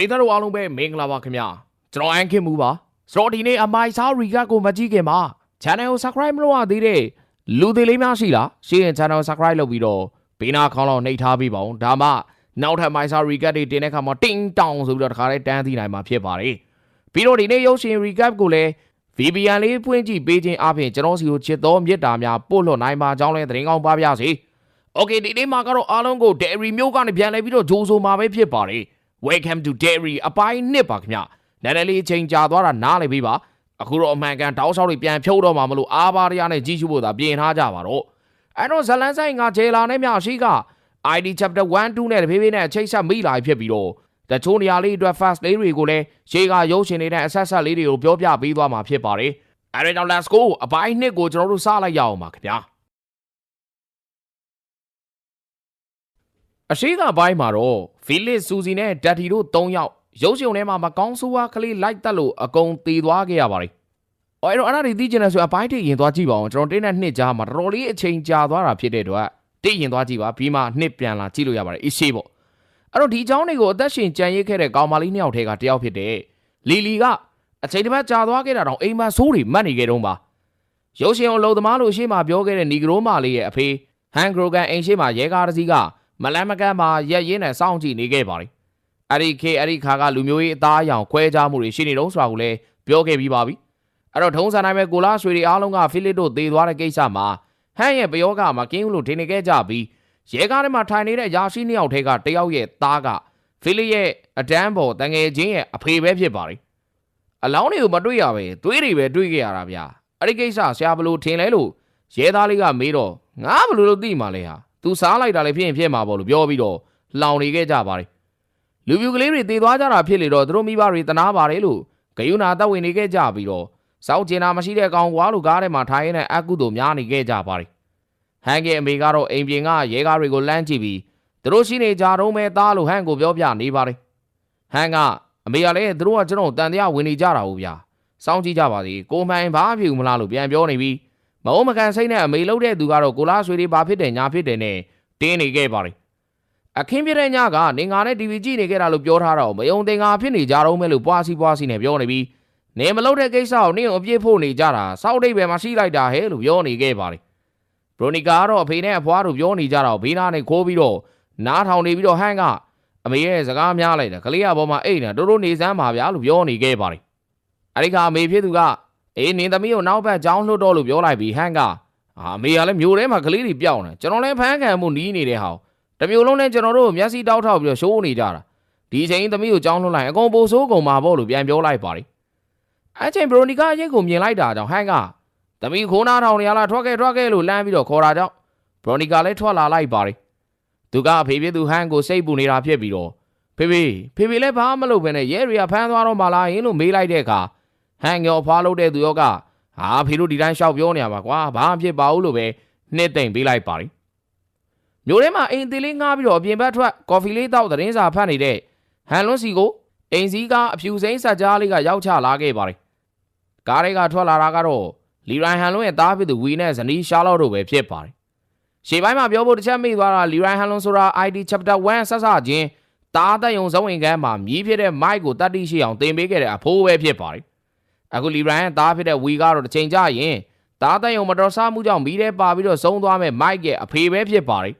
ရိသတ်တို့အားလုံးပဲမင်္ဂလာပါခင်ဗျာကျွန်တော်အန်ခင်မူပါဆိုတော့ဒီနေ့အမိုင်စားရီကကိုမကြည့်ခင်မှာ channel ကို subscribe မလုပ်ရသေးတဲ့လူတွေလေးများရှိလားရှင်းရင် channel ကို subscribe လုပ်ပြီးတော့ဘေးနာခေါင်းလောက်နှိပ်ထားပေးပါဦးဒါမှနောက်ထပ်မိုင်စားရီကတွေတင်တဲ့ခါမှာတင်းတောင်ဆိုပြီးတော့တခါလေးတန်းသိနိုင်မှာဖြစ်ပါတယ်ပြီးတော့ဒီနေ့ရုပ်ရှင် recap ကိုလည်း VPN လေးဖွင့်ကြည့်ပေးခြင်းအပြင်ကျွန်တော်စီကိုချစ်တော်မြတ်တာများပို့လွှတ်နိုင်ပါကြောင်းလဲသတင်းကောင်းပါပြစေ Okay ဒီနေ့မှာကတော့အားလုံးကို Dairy မျိုးကနေပြန်လဲပြီးတော့ဂျိုးဆိုမှာပဲဖြစ်ပါတယ် Welcome to Dairy အပိုင်းနှစ်ပါခင်ဗျနည်းနည်းလေးအချိန်ကြာသွားတာနားလည်ပေးပါအခုတော့အမှန်ကန်တောက်လျှောက်တွေပြန်ဖြုတ်တော့မှာမလို့အားပါရနဲ့ကြီးစုဖို့သာပြင်ထားကြပါတော့အဲ့တော့ဇလန်းဆိုင်ကဂျေလာနဲ့မြရှိက ID chapter 1 2နဲ့တဖြည်းဖြည်းနဲ့အချိတ်ဆက်မိလာဖြစ်ပြီးတော့တချို့နေရာလေးအတွက် fast လေးတွေကိုလည်းရှေးကရုပ်ရှင်တွေနဲ့အဆက်ဆက်လေးတွေကိုပြောပြပေးသွားမှာဖြစ်ပါတယ်အဲ့ဒါကြောင့် let's go အပိုင်းနှစ်ကိုကျွန်တော်တို့စလိုက်ရအောင်ပါခင်ဗျာ အရှိကဘိုင်းမှာတော့ဖီလစ်စူစီနဲ့ဒက်တီတို့၃ယောက်ရုပ်ရှင်ထဲမှာမကောင်းဆိုးဝါးကလေးလိုက်တက်လို့အကုန်သေသွားခဲ့ရပါတယ်။အော်အဲ့တော့အဲ့ဒါတွေသိကျင်တယ်ဆိုအပိုင်းတိရင်သွားကြည့်ပါအောင်ကျွန်တော်တင်းတဲ့နှစ်ကြားမှာတော်တော်လေးအချိန်ကြာသွားတာဖြစ်တဲ့အတွက်တိရင်သွားကြည့်ပါပြီးမှနှစ်ပြန်လာကြည့်လို့ရပါတယ်အရှိပေါ့။အဲ့တော့ဒီအကြောင်းတွေကိုအသက်ရှင်ကြံရိတ်ခဲ့တဲ့ကောင်မလေးနှစ်ယောက်ထဲကတယောက်ဖြစ်တဲ့လီလီကအချိန်တစ်ပတ်ကြာသွားခဲ့တာတောင်အိမ်မှာဆိုးတွေမှတ်နေခဲ့တုန်းပါ။ရုပ်ရှင်အောင်လုံသမားလို့အရှိမပြောခဲ့တဲ့နီဂရိုမာလေးရဲ့အဖေဟန်ဂရိုကန်အိမ်ရှိမှာရဲကားတစ်စီးက မလန်းမကန်းမှာရက်ရင်းနဲ့စောင့်ကြည့်နေခဲ့ပါတယ်။အဲ့ဒီခေအဲ့ဒီခါကလူမျိုးရေးအသားအရောင်ခွဲခြားမှုတွေရှိနေတော့ဆိုတာကိုလည်းပြောခဲ့ပြီးပါပြီ။အဲ့တော့ထုံးစံတိုင်းပဲကိုလာဆွေတွေအားလုံးကဖိလစ်တို့သေသွားတဲ့ကိစ္စမှာဟန်ရဲ့ပယောကမကင်းဘူးလို့ထင်နေခဲ့ကြပြီးရဲကားထဲမှာထိုင်နေတဲ့ယာရှိနှစ်ယောက်ထဲကတယောက်ရဲ့သားကဖိလစ်ရဲ့အတန်းပေါ်တငယ်ချင်းရဲ့အဖေပဲဖြစ်ပါတယ်။အလောင်းတွေကိုမတွေ့ရပဲတွေးတွေပဲတွေးခဲ့ရတာဗျာ။အဲ့ဒီကိစ္စဆရာဘလို့ထင်လဲလို့ရဲသားလေးကမေးတော့ငါဘလို့လို့သိမှလဲဟာ။ तू စားလိုက်တာလည်းဖြစ်ရင်ဖြစ်မှာပေါ့လို့ပြောပြီးတော့လောင်နေခဲ့ကြပါတယ်။လူပြူကလေးတွေတည်သွားကြတာဖြစ်လေတော့သူတို့မိဘတွေတနာပါတယ်လို့ဂယုနာတက်ဝင်နေခဲ့ကြပြီးတော့စောက်ကျင်နာမရှိတဲ့ကောင်ကွာလို့ကားထဲမှာထိုင်ရတဲ့အကုသို့များနေခဲ့ကြပါတယ်။ဟန်ကဲအမေကတော့အိမ်ပြင်ကရဲကားတွေကိုလမ်းကြည့်ပြီးသူတို့ရှိနေကြတော့မဲသားလို့ဟန်ကိုပြောပြနေပါတယ်။ဟန်ကအမေကလည်းသူတို့ကကျွန်တော်တန်တရားဝင်နေကြတာဟုတ်ဗျာ။စောင့်ကြည့်ကြပါစီကိုမှန်ဘာဖြစ်မလားလို့ပြန်ပြောနေပြီး မအုံးမကန်စိတ်နဲ့အမေလှုပ်တဲ့သူကတော့ကိုလားဆွေတွေဘာဖြစ်တယ်ညာဖြစ်တယ်နဲ့တင်းနေခဲ့ပါတယ်အခင်းပြတဲ့ညကနေငါနဲ့ TV ကြည့်နေခဲ့တာလို့ပြောထားတော့မယုံတင်ငါဖြစ်နေကြတော့မဲလို့ပွားစီပွားစီနဲ့ပြောနေပြီးနေမလှုပ်တဲ့ကိစ္စကိုနင့်ကိုအပြစ်ဖို့နေကြတာစောက်တိတ်ပဲမှရှိလိုက်တာဟဲ့လို့ပြောနေခဲ့ပါတယ်ဘရိုနီကာကတော့အဖေနဲ့အဖွားတို့ပြောနေကြတာကိုဘေးနားနဲ့ခိုးပြီးတော့နားထောင်နေပြီးတော့ဟန်ကအမေရဲ့စကားများလိုက်တယ်ကလေးကဘောမှာအိတ်နေတိုးတိုးနေစမ်းပါဗျာလို့ပြောနေခဲ့ပါတယ်အဲဒီကအမေဖြစ်သူက အေးနင်းသမီးကိုနောက်ဘက်ကြောင်းလှုပ်တော့လို့ပြောလိုက်ပြီးဟန်ကအာမေကလည်းမျိုးထဲမှာကလေးတွေပြောင်းနေကျွန်တော်လည်းဖမ်းခံမှုနီးနေတဲ့ဟောင်းတမျိုးလုံးနဲ့ကျွန်တော်တို့မျက်စိတောက်ထောက်ပြီးတော့ရှိုးနေကြတာဒီချိန်သမီးကိုကြောင်းလှုပ်လိုက်အကုန်ပိုဆိုးကုန်မှာပေါ့လို့ပြန်ပြောလိုက်ပါတယ်အဲ့ချိန်ဘရိုနီကာရိတ်ကိုမြင်လိုက်တာကြောင့်ဟန်ကသမီးခိုးနာထောင်နေရလားထွက်ခဲ့ထွက်ခဲ့လို့လမ်းပြီးတော့ခေါ်တာကြောင့်ဘရိုနီကာလည်းထွက်လာလိုက်ပါတယ်သူကအဖေဖြစ်သူဟန်ကိုစိတ်ပူနေတာဖြစ်ပြီးတော့ဖေဖေဖေဖေလည်းဘာမှမလုပ်ဘဲနဲ့ရဲတွေကဖမ်းသွားတော့မှလားဟင်းလို့မေးလိုက်တဲ့အခါ ဟန်ကျော်ဖွားလို့တဲ့သူရောကဟာဖေတို့ဒီတိုင်းရှောက်ပြောနေရမှာကွာဘာမှဖြစ်ပါဘူးလို့ပဲနှစ်သိမ့်ပေးလိုက်ပါလိမျိုးထဲမှာအိမ်သေးလေးငှားပြီးတော့အပြင်ဘက်ထွက်ကော်ဖီလေးတောက်သတင်းစာဖတ်နေတဲ့ဟန်လွန်းစီကိုအိမ်စည်းကအဖြူစိမ်းဆက်ကြားလေးကရောက်ချလာခဲ့ပါတယ်ကားတွေကထွက်လာတာကတော့လီရိုင်ဟန်လွန်းရဲ့သားဖြစ်သူဝီနဲ့ဇနီးရှာလော့တို့ပဲဖြစ်ပါတယ်ရှေ့ပိုင်းမှာပြောဖို့တစ်ချက်မိသွားတာလီရိုင်ဟန်လွန်းဆိုတာ ID chapter 1ဆက်စချင်းတားတဲ့ယုံဇုံဝင်ကန်းမှာမြည်ဖြစ်တဲ့မိုက်ကိုတတ်တိရှိအောင်တင်ပေးခဲ့တဲ့အဖိုးပဲဖြစ်ပါတယ် အခုလီဘရန်ရဲ့သားဖြစ်တဲ့ဝီကတော့တစ်ချိန်ကြာရင်သားတန်ယုံမတော်ဆမှုကြောင့်မိတဲ့ပါပြီးတော့ဆုံးသွားမဲ့မိုက်ရဲ့အဖေပဲဖြစ်ပါတယ်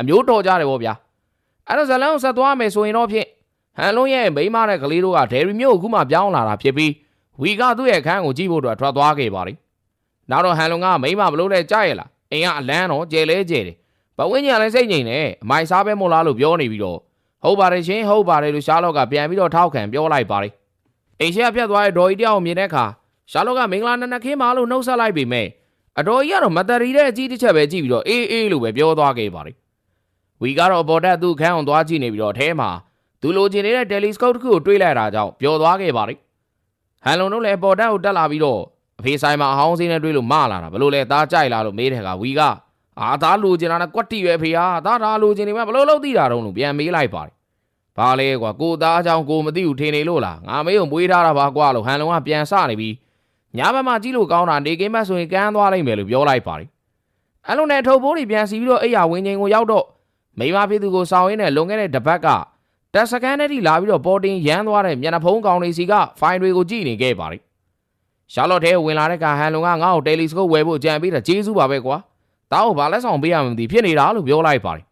အမျိုးတော်ကြတယ်ဗောဗျာအဲ့တော့ဇလန်ကိုဆက်သွားမယ်ဆိုရင်တော့ဖြင့်ဟန်လုံးရဲ့မိန်းမတဲ့ကလေးတို့ကဒယ်ရီမျိုးကိုအခုမှပြောင်းလာတာဖြစ်ပြီးဝီကသူ့ရဲ့ခန်းကိုကြည့်ဖို့အတွက်ထွက်သွားခဲ့ပါတယ်နောက်တော့ဟန်လုံးကမိန်းမဘလို့လဲကြားရလားအိမ်ကအလန်းတော့ကျဲလဲကျဲတယ်ဘဝင်းညာလည်းစိတ်ငြိမ်နေအမိုင်စားပဲမို့လားလို့ပြောနေပြီးတော့ဟုတ်ပါတယ်ရှင်ဟုတ်ပါတယ်လို့ရှားလော့ကပြန်ပြီးတော့ထောက်ခံပြောလိုက်ပါတယ် အိမ်ရှိကပြတ်သွားတဲ့ဒေါ်ကြီးတယောက်မြင်တဲ့အခါရှာလော့ကမင်္ဂလာနနခင်းပါလို့နှုတ်ဆက်လိုက်ပေမဲ့အတော်ကြီးကတော့မတရီတဲ့အကြီးတစ်ချက်ပဲကြည့်ပြီးတော့အေးအေးလို့ပဲပြောသွားခဲ့ပါတယ်ဝီကတော့အပေါ်တက်သူ့ခန်းအောင်သွားကြည့်နေပြီးတော့အထဲမှာသူလိုချင်နေတဲ့တယ်လီစကုပ်တစ်ခုကိုတွေးလိုက်တာကြောင့်ပျော်သွားခဲ့ပါတယ်ဟန်လုံတို့လည်းအပေါ်တက်ကိုတက်လာပြီးတော့အဖေဆိုင်မှာအဟောင်းစင်းနဲ့တွေးလို့မလာတာဘလို့လဲသားကြိုက်လာလို့မေးတယ်ကဝီကအာသားလိုချင်တာနဲ့ကွက်တီပဲဖေဟာသားသားလိုချင်နေမှဘလို့လို့သိတာတုံးလို့ပြန်မေးလိုက်ပါတယ် ဘာလဲကွာကိုသားအကြောင်းကိုမသိဘူးထင်နေလို့လားငါမေးုံမွေးထားတာပါကွာလို့ဟန်လုံကပြန်စနေပြီးညဘက်မှကြည့်လို့ကောင်းတာနေကင်းမဆိုရင်ကန်းသွားလိုက်မယ်လို့ပြောလိုက်ပါတယ်အဲ့လိုနဲ့ထုတ်ပိုးတွေပြန်စီပြီးတော့အိယာဝင်းချင်းကိုရောက်တော့မိမဖြစ်သူကိုစောင်းရင်းနဲ့လွန်ခဲ့တဲ့တပတ်ကတတက်စကန်နဲ့ထိလာပြီးတော့ပေါ်တင်ရမ်းသွားတဲ့မျက်နှာဖုံးကောင်တွေစီကဖိုင်တွေကိုကြည့်နေခဲ့ပါတယ်ရှာလော့ထဲဝင်လာတဲ့ကဟန်လုံကငါ့ကိုတယ်လီစကုပ်ဝယ်ဖို့ကြံပြီးတော့ကျေးဇူးပါပဲကွာတားကိုဘာလက်ဆောင်ပေးရမှမသိဖြစ်နေတာလို့ပြောလိုက်ပါတယ်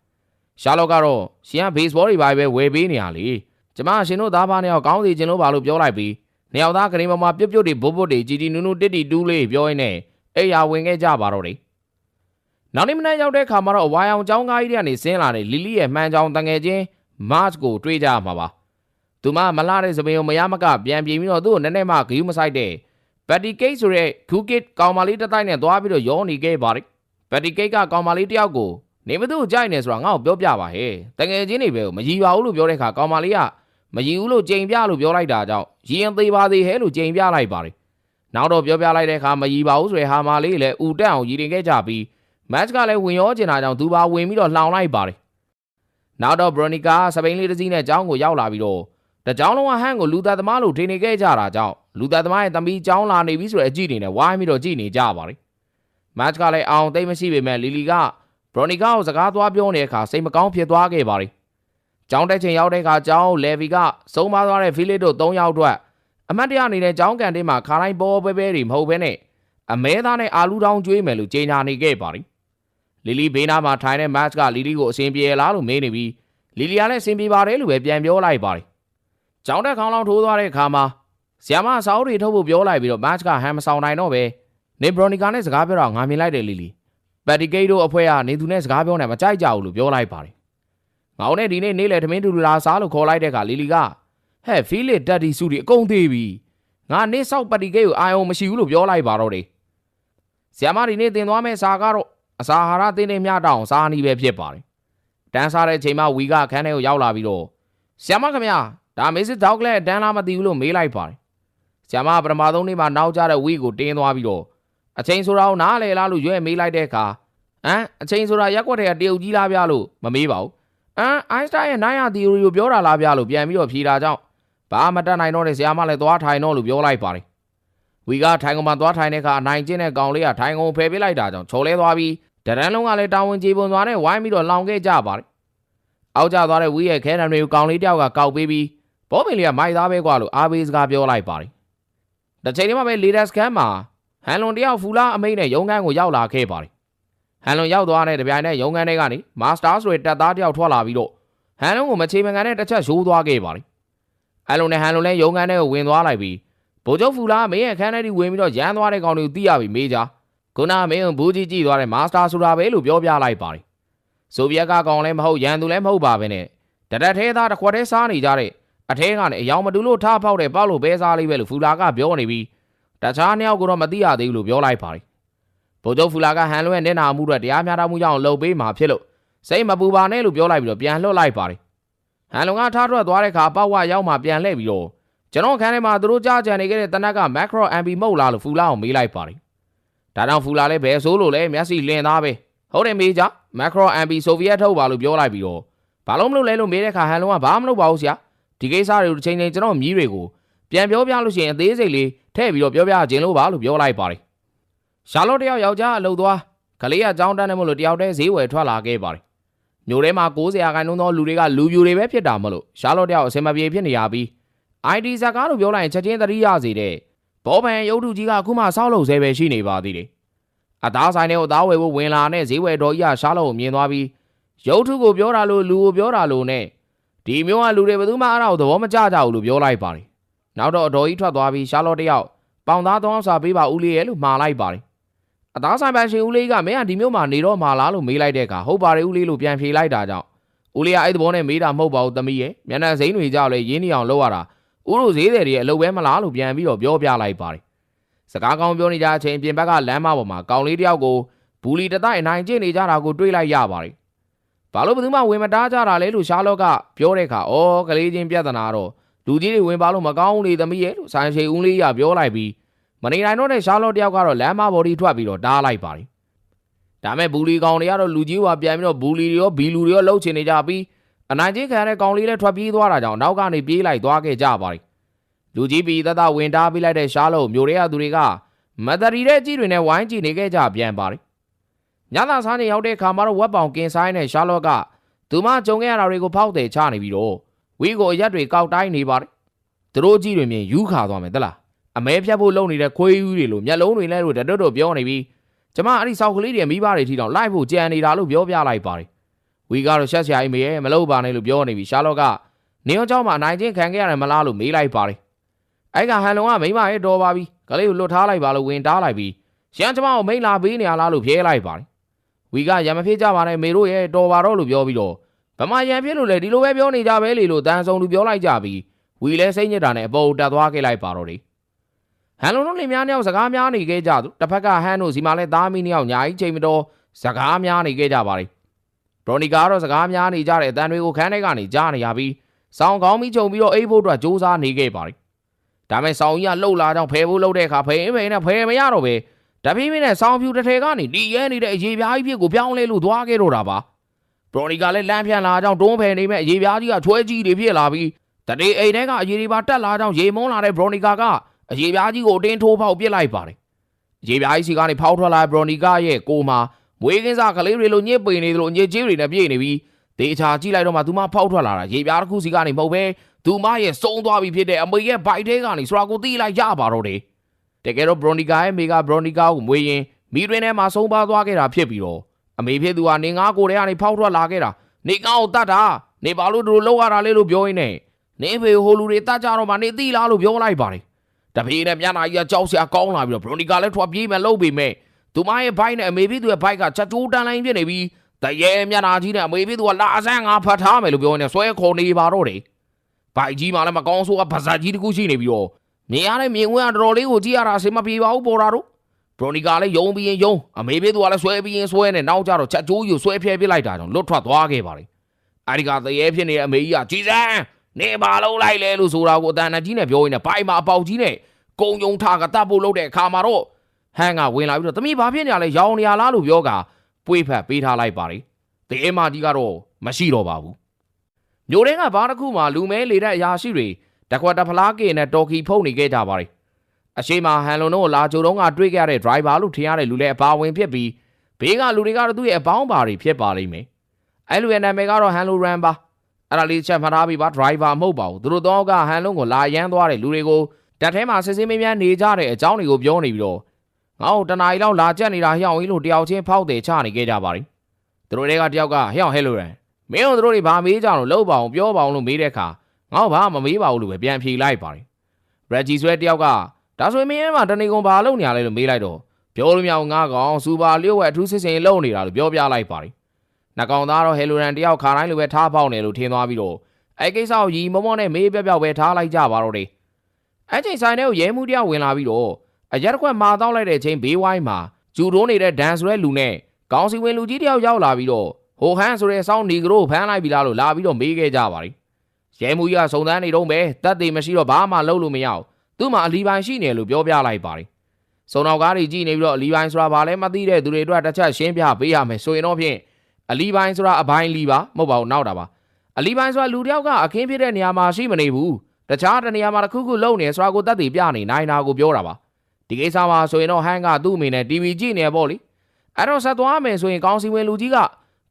ရှာလော့ကတော့ရှင်ကဘေ့စ်ဘောတွေပါပဲဝယ်ပေးနေရလေကျမရှင်တို့သားပါနဲ့ကောင်းစီခြင်းလို့ပါလို့ပြောလိုက်ပြီးနှစ်ယောက်သားကလေးမမပြုတ်ပြုတ်တွေဘုတ်ဘုတ်တွေជីជីနူးနူးတစ်တီတူးလေးပြောရင်းနဲ့အိယာဝင်ခဲ့ကြပါတော့တယ်နောက်နေ့မနက်ရောက်တဲ့ခါမှာတော့အဝါရောင်ចောင်းကားကြီးတွေကနေဆင်းလာတဲ့လီလီရဲ့မှန်ချောင်းတငယ်ချင်းမတ်ကိုတွေ့ကြမှာပါသူမမလာတဲ့စပင်ကိုမရမကပြန်ပြေးပြီးတော့သူ့ကိုနည်းနည်းမှဂယူးမဆိုင်တဲ့ပက်တီကိတ်ဆိုတဲ့ဂူကစ်ကောင်မလေးတစ်တိုက်နဲ့သွားပြီးတော့ရောနေခဲ့ပါတယ်ပက်တီကိတ်ကကောင်မလေးတစ်ယောက်ကို နေမသူ့ကိုကြိုက်နေဆိုတာငါ့ကိုပြောပြပါဟဲ့တငယ်ချင်းတွေပဲကိုမရီပါဘူးလို့ပြောတဲ့အခါကောင်မလေးကမရီဘူးလို့ကြိမ်ပြလို့ပြောလိုက်တာကြောင့်ရီရင်သေးပါသေးဟဲ့လို့ကြိမ်ပြလိုက်ပါတယ်နောက်တော့ပြောပြလိုက်တဲ့အခါမရီပါဘူးဆိုတဲ့ဟာမလေးလည်းဥတက်အောင်ရီတင်ခဲ့ကြပြီးမတ်ကလည်းဝင်ရောကျင်တာကြောင့်သူပါဝင်ပြီးတော့လှောင်လိုက်ပါတယ်နောက်တော့ဘရိုနီကာစပိန်လေးတစ်စီးနဲ့အကြောင်းကိုရောက်လာပြီးတော့တကြောင်လုံးကဟန်ကိုလူသားသမားလို့ထင်နေခဲ့ကြတာကြောင့်လူသားသမားရဲ့တမီးကြောင်းလာနေပြီဆိုတဲ့အကြည့်နေနဲ့ဝိုင်းပြီးတော့ကြည့်နေကြပါတယ်မတ်ကလည်းအောင်သိမ့်မရှိပေမဲ့လီလီက ဘရိုနီကာကိုစကားသွားပြောနေတဲ့အခါစိတ်မကောင်းဖြစ်သွားခဲ့ပါတယ်ကျောင်းတက်ချိန်ရောက်တဲ့အခါကျောင်းလေဗီကစုံမသွားတဲ့ဖီလစ်တို့၃ယောက်အတွက်အမတ်တရနေတဲ့ကျောင်းကန်တင်းမှာခါတိုင်းပေါ်ပဲပဲတွေမဟုတ်ဘဲနဲ့အမဲသားနဲ့အာလူတောင်းကျွေးမယ်လို့ကြေညာနေခဲ့ပါတယ်လီလီဘေးနားမှာထိုင်တဲ့မတ်ကလီလီကိုအဆင်ပြေလားလို့မေးနေပြီးလီလီကလည်းအဆင်ပြေပါတယ်လို့ပဲပြန်ပြောလိုက်ပါတယ်ကျောင်းတက်ခေါင်းလောင်းထိုးသွားတဲ့အခါမှာဆီယမအစာအုပ်တွေထုတ်ဖို့ပြောလိုက်ပြီးတော့မတ်ကဟမ်မဆောင်နိုင်တော့ပဲနေဘရိုနီကာနဲ့စကားပြောတော့ငါမြင်လိုက်တယ်လီလီ ပတ်တီဂိတ်တို့အဖွဲကနေသူနဲ့စကားပြောနေမကြိုက်ကြဘူးလို့ပြောလိုက်ပါတယ်ငောင်းနဲ့ဒီနေ့နေ့လေထမင်းတူတူလာစားလို့ခေါ်လိုက်တဲ့အခါလီလီကဟဲ့ဖီလစ်တက်တီစုတွေအကုန်သေးပြီငါနေ့ဆောက်ပတ်တီဂိတ်ကိုအာယုံမရှိဘူးလို့ပြောလိုက်ပါတော့တယ်ဆီယမဒီနေ့တင်သွားမယ့်စာကတော့အစာဟာရတင်းတင်းမျှတောင်စားနီးပဲဖြစ်ပါတယ်တန်းစားတဲ့ချိန်မှာဝီကခန်းထဲကိုရောက်လာပြီးတော့ဆီယမခမရဒါမစ်စစ်ဒေါက်ကလက်တန်းလားမသိဘူးလို့မေးလိုက်ပါတယ်။ဆ iam မပထမဆုံးနေ့မှာနောက်ကျတဲ့ဝီကိုတင်းသွားပြီးတော့ အချိန်ဆိုတာကိုနားလေလားလို့ရွဲ့မေးလိုက်တဲ့အခါဟမ်အချိန်ဆိုတာရက်ွက်တဲ့တရုတ်ကြီးလားဗျာလို့မမေးပါဘူး။အမ်အိုင်းစတိုင်းရဲ့နိုင်ရသီယိုရီကိုပြောတာလားဗျာလို့ပြန်ပြီးတော့ဖြေတာကြောင့်ဘာမှတတ်နိုင်တော့တဲ့ဆ iam မလည်းသွားထိုင်တော့လို့ပြောလိုက်ပါတယ်။ဝီကထိုင်ကုန်မှာသွားထိုင်တဲ့အခါအနိုင်ကျင့်တဲ့ကောင်လေးကထိုင်ကုန်ဖယ်ပေးလိုက်တာကြောင့်ချော်လဲသွားပြီးတရန်လုံးကလည်းတာဝန်ကျေပွန်သွားနဲ့ဝိုင်းပြီးတော့လောင်ခဲ့ကြပါတယ်။အောက်ကျသွားတဲ့ဝီရဲ့ခဲတံတွေကိုကောင်လေးတယောက်ကကောက်ပေးပြီးဘောပင်လေးကမိုက်သားပဲကွာလို့အားပေးစကားပြောလိုက်ပါတယ်။တစ်ချိန်တည်းမှာပဲလေဒက်စကန်မှာ ဟန်လွန်တယောက်ဖူလာအမိတ်နဲ့ရုံးခန်းကိုရောက်လာခဲ့ပါတယ်။ဟန်လွန်ရောက်သွားတဲ့တပြိုင်နက်ရုံးခန်းထဲကနေမာစတာဆိုတဲ့တပ်သားတယောက်ထွက်လာပြီးတော့ဟန်လွန်ကိုမချေမကန်နဲ့တစ်ချက်ရိုးသွားခဲ့ပါတယ်။ဟန်လွန်နဲ့ဟန်လွန်လည်းရုံးခန်းထဲကိုဝင်သွားလိုက်ပြီးဗိုလ်ချုပ်ဖူလာမင်းရဲ့ခန်းထဲထိဝင်ပြီးတော့ရမ်းသွားတဲ့ကောင်တွေကိုသိရပြီမေးကြ။ခုနမင်းကိုဘူးကြီးကြည့်သွားတဲ့မာစတာဆိုတာပဲလို့ပြောပြလိုက်ပါတယ်။ဆိုဗီယက်ကကောင်လည်းမဟုတ်ရန်သူလည်းမဟုတ်ပါပဲနဲ့တရက်ထဲသားတစ်ခွက်ထဲစားနေကြတဲ့အထဲကနေအယောင်မတူလို့ထားဖောက်တဲ့ပေါ့လို့ပဲစားလေးပဲလို့ဖူလာကပြောနေပြီး တခြားနှစ်ယောက်ကတော့မသိရသေးဘူးလို့ပြောလိုက်ပါတယ်ဗိုလ်ချုပ်ဖူလာကဟန်လွဲ့နဲ့နာမှုတွေတရားမျှတမှုကြောင့်လှုပ်ပေးမှာဖြစ်လို့စိတ်မပူပါနဲ့လို့ပြောလိုက်ပြီးတော့ပြန်လှုပ်လိုက်ပါတယ်ဟန်လုံကထားထွက်သွားတဲ့အခါပေါ့ဝရောက်မှပြန်လှည့်ပြီးတော့ကျွန်တော်ခန်းထဲမှာသူတို့ကြားကြံနေခဲ့တဲ့တနက်က macro mp မဟုတ်လားလို့ဖူလာအောင်မေးလိုက်ပါတယ်ဒါကြောင့်ဖူလာလည်းဘယ်ဆိုးလို့လဲမျက်စိလင်သားပဲဟုတ်တယ်မေးကြ macro mp ဆိုဗီယက်ထုတ်ပါလို့ပြောလိုက်ပြီးတော့ဘာလို့မလုပ်လဲလို့မေးတဲ့အခါဟန်လုံကဘာမှမလုပ်ပါဘူးဆရာဒီကိစ္စတွေကိုတစ်ချိန်ချိန်ကျွန်တော်မြည်တွေကိုပြန်ပြောပြလို့ရှိရင်အသေးစိတ်လေး ထည့်ပြီးတော့ပြောပြခြင်းလို့ပါလို့ပြောလိုက်ပါတယ်ရှာလော့တယောက်ယောက်ျားအလုပ်သွားကလေးကကြောင်းတန်းနေမလို့တယောက်တည်းဈေးဝယ်ထွက်လာခဲ့ပါတယ်မျိုးထဲမှာ90ရာခိုင်နှုန်းသောလူတွေကလူပြူတွေပဲဖြစ်တာမလို့ရှာလော့တယောက်အစင်မပြေဖြစ်နေရပြီး ID ဇကားလို့ပြောလိုက်ရင်ချက်ချင်းသတိရစေတဲ့ဘောပန်ရုပ်ထုကြီးကအခုမှစောက်လို့ဆဲပဲရှိနေပါသေးတယ်အသားဆိုင်တွေကိုအသားဝယ်ဖို့ဝင်လာတဲ့ဈေးဝယ်တော်ကြီးကရှာလော့ကိုမြင်သွားပြီးရုပ်ထုကိုပြောတာလို့လူကိုပြောတာလို့နဲ့ဒီမျိုးကလူတွေဘယ်သူမှအဲ့ဒါကိုသဘောမကျကြဘူးလို့ပြောလိုက်ပါတယ် နောက်တော့အတော်ကြီးထွက်သွားပြီးရှာလော့တယောက်ပေါင်သားသုံးအောင်စာပေးပါဦးလေးရဲ့လို့မှားလိုက်ပါတယ်အသားဆိုင်ပန်ရှင်ဦးလေးကမင်းကဒီမျိုးမှာနေတော့မှာလားလို့မေးလိုက်တဲ့အခါဟုတ်ပါတယ်ဦးလေးလို့ပြန်ဖြေလိုက်တာကြောင့်ဦးလေးကအဲ့ဒီဘောနဲ့မေးတာမဟုတ်ပါဘူးသမီးရဲ့မျက်နှာစိမ်းတွေကြောက်လေရင်းနေအောင်လုပ်ရတာဦးတို့ဈေးတယ်တွေအလုပ်ပဲမလားလို့ပြန်ပြီးတော့ပြောပြလိုက်ပါတယ်စကားကောင်းပြောနေကြအချိန်ပြင်ဘက်ကလမ်းမပေါ်မှာကောင်လေးတယောက်ကိုဘူလီတတိုက်အနိုင်ကျင့်နေကြတာကိုတွေ့လိုက်ရပါတယ်ဘာလို့ဘယ်သူမှဝင်မတားကြတာလဲလို့ရှားလော့ကပြောတဲ့အခါဩကလေးချင်းပြဿနာတော့ လူကြီးတွေဝင်ပါလို့မကောင်းလေသမီးရဲ့လို့ဆိုင်ရှိဦးလေးရပြောလိုက်ပြီးမနေနိုင်တော့တဲ့ရှားလော့တယောက်ကတော့လမ်းမဘော်ဒီထွက်ပြီးတော့တားလိုက်ပါတယ်ဒါမဲ့ဘူလီကောင်တွေကတော့လူကြီးကပြန်ပြီးတော့ဘူလီတွေရောဘီလူတွေရောလှုပ်ချင်နေကြပြီးအနိုင်ချင်းခံရတဲ့ကောင်လေးလည်းထွက်ပြေးသွားတာကြောင့်နောက်ကနေပြေးလိုက်သွားခဲ့ကြပါတယ်လူကြီးပြီးတသက်ဝင်တားပေးလိုက်တဲ့ရှားလော့မျိုးရဲသူတွေကမတရီတဲ့ကြီးတွေနဲ့ဝိုင်းကြည့်နေခဲ့ကြပြန်ပါတယ်ညသာစားနေရောက်တဲ့အခါမှာတော့ဝက်ပောင်ကင်ဆိုင်နဲ့ရှားလော့ကသူမကြုံခဲ့ရတာတွေကိုဖောက်တယ်ချနေပြီးတော့ ဝီကိုအရက်တွေကောက်တိုင်းနေပါတယ်သူတို့ကြီးတွေမြင်ယူခါသွားမယ်တလားအမဲဖြတ်ဖို့လုပ်နေတဲ့ခွေးယူတွေလိုမျက်လုံးတွေနဲ့လို့တတွတ်တော့ပြောနေပြီးကျမအဲ့ဒီစောက်ကလေးတွေမိဘတွေထီတောင်လိုက်ဖို့ကြံနေတာလို့ပြောပြလိုက်ပါတယ်ဝီကတော့ရှက်စရာအိမ်မေရဲ့မလုပ်ပါနဲ့လို့ပြောနေပြီးရှာလော့ကနေရောเจ้าမှာအနိုင်ချင်းခံခဲ့ရတယ်မလားလို့မေးလိုက်ပါတယ်အဲ့ကဟန်လုံကမိမရဲ့တော်ပါပြီကလေးကိုလွတ်ထားလိုက်ပါလို့ဝင်တားလိုက်ပြီးရန်ကျမကိုမိန်လာပေးနေရလားလို့ဖြဲလိုက်ပါတယ်ဝီကရံမဖြစ်ကြပါနဲ့မေတို့ရဲ့တော်ပါတော့လို့ပြောပြီးတော့ ဗမာရံဖြစ်လို့လေဒီလိုပဲပြောနေကြပဲလေလို့တန်ဆုံလူပြောလိုက်ကြပြီးဝီလဲစိတ်ညစ်တာနဲ့အပေါ်တက်သွားခဲ့လိုက်ပါတော့တယ်ဟန်လုံတို့လင်များနှစ်ယောက်စကားများနေခဲ့ကြသူတစ်ဖက်ကဟန်တို့စီမလဲသားမီးနှစ်ယောက်ညာကြီးချိန်မတော်စကားများနေခဲ့ကြပါတယ်ဘရိုနီကာကတော့စကားများနေကြတဲ့အတန်တွေကိုခန်းထဲကနေကြားနေရပြီးစောင်းကောင်းပြီးခြုံပြီးတော့အိတ်ဖို့အတွက်စူးစမ်းနေခဲ့ပါတယ်ဒါမဲ့စောင်းကြီးကလှုပ်လာကြောင်းဖယ်ဖို့လှုပ်တဲ့အခါဖယ်ဖယ်နဲ့ဖယ်မရတော့ပဲတပြင်းပြင်းနဲ့စောင်းဖြူတစ်ထည်ကနေတီးရဲနေတဲ့အရေးပြားကြီးဖြစ်ကိုပြောင်းလဲလို့သွားခဲ့တော့တာပါ ဘရိုနီကာလည်းလမ်းပြန်လာကြောင်းတွန်းဖယ်နေမဲ့အရေးပြားကြီးကချွဲကြီးတွေဖြစ်လာပြီးတတိအိမ်ထဲကအရေးတွေပါတက်လာကြောင်းရေမုန်းလာတဲ့ဘရိုနီကာကအရေးပြားကြီးကိုအတင်းထိုးဖောက်ပစ်လိုက်ပါတယ်အရေးပြားကြီးစီကနေဖောက်ထွက်လာတဲ့ဘရိုနီကာရဲ့ကိုမှာမွေးကင်းစားကလေးတွေလိုညစ်ပိန်နေသလိုညစ်ကြေးတွေနဲ့ပြည့်နေပြီးဒေချာကြည့်လိုက်တော့မှသူမဖောက်ထွက်လာတာရေပြားတစ်ခုစီကနေမဟုတ်ပဲသူမရဲ့စုံသွားပြီဖြစ်တဲ့အမေရဲ့ဘိုက်ထဲကနေဆိုတာကိုသိလိုက်ရပါတော့တယ်တကယ်တော့ဘရိုနီကာရဲ့မိကဘရိုနီကာကိုမွေးရင်မိတွင်ထဲမှာဆုံးပါသွားခဲ့တာဖြစ်ပြီးတော့ အမေဖြစ်သူကနေငါကိုယ်ထဲကနေဖောက်ထွက်လာခဲ့တာနေကောင်းကိုတတ်တာနေဘာလို့တို့လောက်ရတာလဲလို့ပြောရင်းနဲ့နေဖေဟိုလူတွေတတ်ကြတော့မှနေသိလားလို့ပြောလိုက်ပါတယ်တဖေးနဲ့မျက်နှာကြီးကကြောက်စရာကောင်းလာပြီးတော့ဘရိုနီကာလည်းထွက်ပြေးမယ်လို့ပြီးမဲ့သူမရဲ့ဘိုက်နဲ့အမေဖြစ်သူရဲ့ဘိုက်ကချက်တိုးတန်းလိုင်းဖြစ်နေပြီးတရေမျက်နှာကြီးနဲ့အမေဖြစ်သူကလာဆန်းငါဖတ်ထားမယ်လို့ပြောနေဆွဲခေါ်နေပါတော့တယ်ဘိုက်ကြီးမှလည်းမကောင်းဆိုးကဗဇက်ကြီးတစ်ခုရှိနေပြီးတော့မြင်ရတဲ့မြင်ဝင်ကတော်တော်လေးကိုကြည့်ရတာအဆင်မပြေပါဘူးပေါ်တာတို့ ဘရိုနီကာလည်းယုံပြီးရင်ယုံအမေဖြစ်သူကလည်းဆွဲပြီးရင်ဆွဲနေနောက်ကြတော့ချက်တိုးယူဆွဲဖျဲပစ်လိုက်တာကြောင့်လွတ်ထွက်သွားခဲ့ပါတယ်အဲဒီကတရေဖြစ်နေတဲ့အမေကြီးကကြည်စမ်းနေပါလုံးလိုက်လဲလို့ဆိုတာကိုအတန်နဲ့ကြီးနဲ့ပြောရင်းနဲ့ဘိုင်မှာအပေါက်ကြီးနဲ့ကုံယုံထားကတပ်ဖို့လုပ်တဲ့အခါမှာတော့ဟန်ကဝင်လာပြီးတော့သမီးဘာဖြစ်နေရလဲရောင်နေရလားလို့ပြောကပွေးဖက်ပေးထားလိုက်ပါတယ်တေးမကြီးကတော့မရှိတော့ပါဘူးမျိုးတွေကဘာတစ်ခုမှလူမဲလေတဲ့အရာရှိတွေတကွက်တဖလားကေနဲ့တော်ကီဖုန်နေခဲ့ကြပါတယ် အရှိမဟန်လုံတို့လာကြိုတုံးကတွေ့ခဲ့ရတဲ့ driver လို့ထင်ရတဲ့လူလည်းအပါဝင်ဖြစ်ပြီးဘေးကလူတွေကတော့သူ့ရဲ့အပေါင်းပါတွေဖြစ်ပါလိမ့်မယ်အဲလူရဲ့နာမည်ကတော့ဟန်လိုရန်ပါအဲ့ဒါလေးချက်မှတ်ထားပြီးပါ driver မဟုတ်ပါဘူးသူတို့တော့ကဟန်လုံးကိုလာရမ်းသွားတဲ့လူတွေကိုတက်ထဲမှာစစ်စစ်မင်းများနေကြတဲ့အကြောင်းတွေကိုပြောနေပြီးတော့ငါ့ကိုတနားရီလောက်လာကြက်နေတာဟျောင်းကြီးလို့တယောက်ချင်းဖောက်တယ်ချနေခဲ့ကြပါလိမ့်သူတို့တွေကတယောက်ကဟျောင်းဟဲလိုရန်မင်းတို့တို့တွေဘာမေးကြလို့လောက်ပါအောင်ပြောပါအောင်လို့မေးတဲ့အခါငါ့ဘာမှမမေးပါဘူးလို့ပဲပြန်ဖြေလိုက်ပါတယ်ရဂျီဆွဲတယောက်က ဒါဆိုရင်မင်းမှာတနေကုန်ဘာလုပ်နေရလဲလို့မေးလိုက်တော့ပြောလို့မရအောင်ငါကောင်စူပါလျှို့ဝဲအထူးစစ်စင်လုပ်နေတာလို့ပြောပြလိုက်ပါတယ်နှကောင်သားတော့ဟဲလိုရန်တယောက်ခါတိုင်းလိုပဲထားပေါက်နေလို့ထင်သွားပြီးတော့အဲကိစ္စကိုရီမမောနဲ့မေးပြော့ပြော့ပဲထားလိုက်ကြပါတော့တယ်အဲချိန်ဆိုင်ထဲကိုရဲမှုတယောက်ဝင်လာပြီးတော့အရက်တစ်ခွက်မာတော့လိုက်တဲ့ချိန်ဘေးဝိုင်းမှာဂျူတိုးနေတဲ့ဒန်ဆိုတဲ့လူနဲ့ကောင်းစီဝင်လူကြီးတယောက်ရောက်လာပြီးတော့ဟိုဟန်ဆိုတဲ့စောင်းနီဂရိုဖမ်းလိုက်ပြီလားလို့လာပြီးတော့မေးခဲ့ကြပါတယ်ရဲမှုကြီးကစုံစမ်းနေတော့ပဲတက်သေးမရှိတော့ဘာမှလုပ်လို့မရအောင် သူ့မှာအလီပိုင်ရှိနေလို့ပြောပြလိုက်ပါတယ်စုံတော်ကားတွေကြည့်နေပြီးတော့အလီပိုင်ဆိုတာဘာလဲမသိတဲ့သူတွေအတွက်တစ်ချက်ရှင်းပြပေးရမယ်ဆိုရင်တော့ဖြင့်အလီပိုင်ဆိုတာအပိုင်းလီပါမဟုတ်ပါဘူးနောက်တာပါအလီပိုင်ဆိုတာလူတယောက်ကအခင်းဖြစ်တဲ့နေရာမှာရှိမနေဘူးတခြားတနေရာမှာတစ်ခုခုလုံနေဆိုတာကိုတက်တည်ပြနေနိုင်တာကိုပြောတာပါဒီကိစ္စမှာဆိုရင်တော့ဟန်ကသူ့အမေနဲ့ TV ကြည့်နေပေါ့လေအဲ့တော့ဆက်သွားမယ်ဆိုရင်ကောင်းစီဝင်လူကြီးက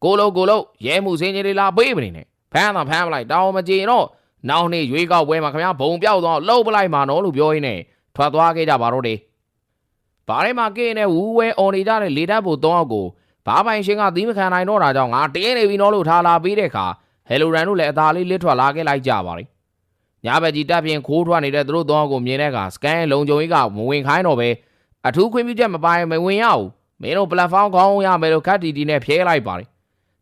ကိုလုံးကိုလုံးရဲမှုစင်းကြီးတွေလာပေးမနေနဲ့ဖမ်းတော့ဖမ်းမလိုက်တောင်းမကြည့်တော့ နောက်နေ့ရွေးကောက်ပွဲမှာခင်ဗျာဘုံပြောက်တော့လှုပ်ပလိုက်မှာနော်လို့ပြောရင်းနဲ့ထွက်သွားခဲ့ကြပါတော့တယ်ဘာထဲမှာကင်းနဲ့ဝူးဝဲអော်နေကြတဲ့လေတပ်ဖို့၃ယောက်ကိုဘာပိုင်ရှင်ကသီးမခံနိုင်တော့တာကြောင့်ငါတင်းနေပြီနော်လို့ထားလာပေးတဲ့အခါဟယ်လိုရန်တို့လည်းအသာလေးလစ်ထွက်လာခဲ့လိုက်ကြပါတယ်ညဘက်ကြီးတပ်ပြင်ခိုးထွက်နေတဲ့သူတို့သုံးယောက်ကိုမြင်တဲ့အခါစကန်ရဲ့လုံခြုံရေးကမဝင်ခိုင်းတော့ပဲအထူးခွင့်ပြုချက်မပိုင်မဝင်ရဘူးမင်းတို့ပလက်ဖောင်းခေါင်းရမယ်လို့ခက်တီတီနဲ့ဖြဲလိုက်ပါတယ်